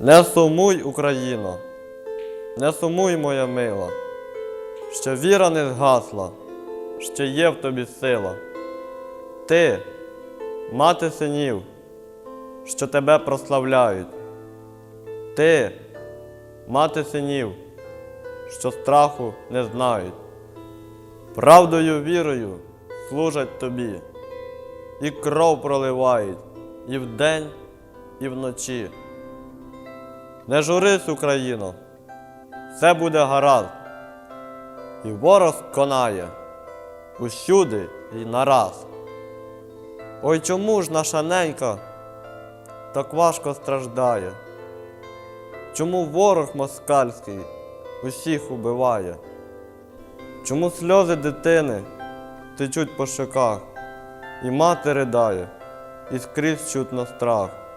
Не сумуй, Україно, не сумуй, моя мила, що віра не згасла, що є в тобі сила. Ти, мати синів, що тебе прославляють. Ти, мати синів, що страху не знають. Правдою вірою служать тобі, і кров проливають і вдень, і вночі. Не журись, Україно, все буде гаразд, і ворог конає усюди і нараз. Ой чому ж наша ненька так важко страждає? Чому ворог москальський усіх убиває? Чому сльози дитини течуть по щоках, і мати ридає, і скрізь чутно страх?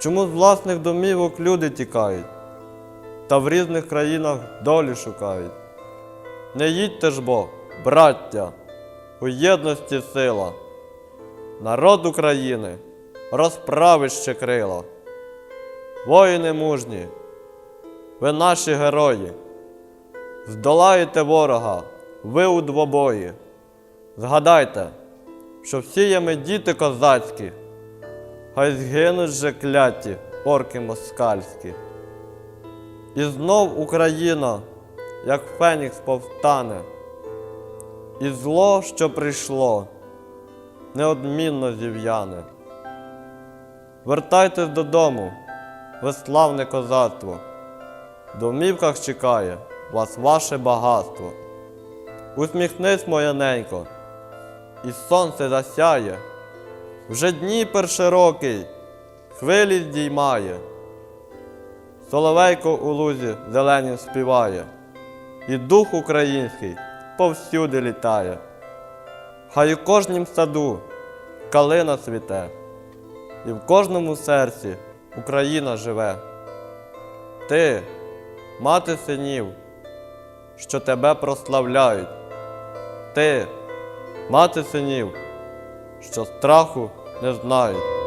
Чому з власних домівок люди тікають, та в різних країнах долі шукають? Не їдьте ж бо, браття, у єдності сила, народ України розправить ще крила. Воїни мужні, ви наші герої, здолаєте ворога, ви у двобої. Згадайте, що всі є ми діти козацькі, хай згинуть же кляті орки москальські. І знов Україна, як Фенікс повстане, і зло, що прийшло, неодмінно зів'яне. Вертайтесь додому, ви славне козацтво. В домівках чекає вас ваше багатство. Усміхнись, моя ненько, і сонце засяє. Вже Дніпер широкий, хвилі здіймає. Соловейко у лузі зеленім співає, і дух український повсюди літає. Хай у кожнім саду калина цвіте, і в кожному серці Україна живе. Ти, мати синів, що тебе прославляють. Ти, мати синів, що страху не знають.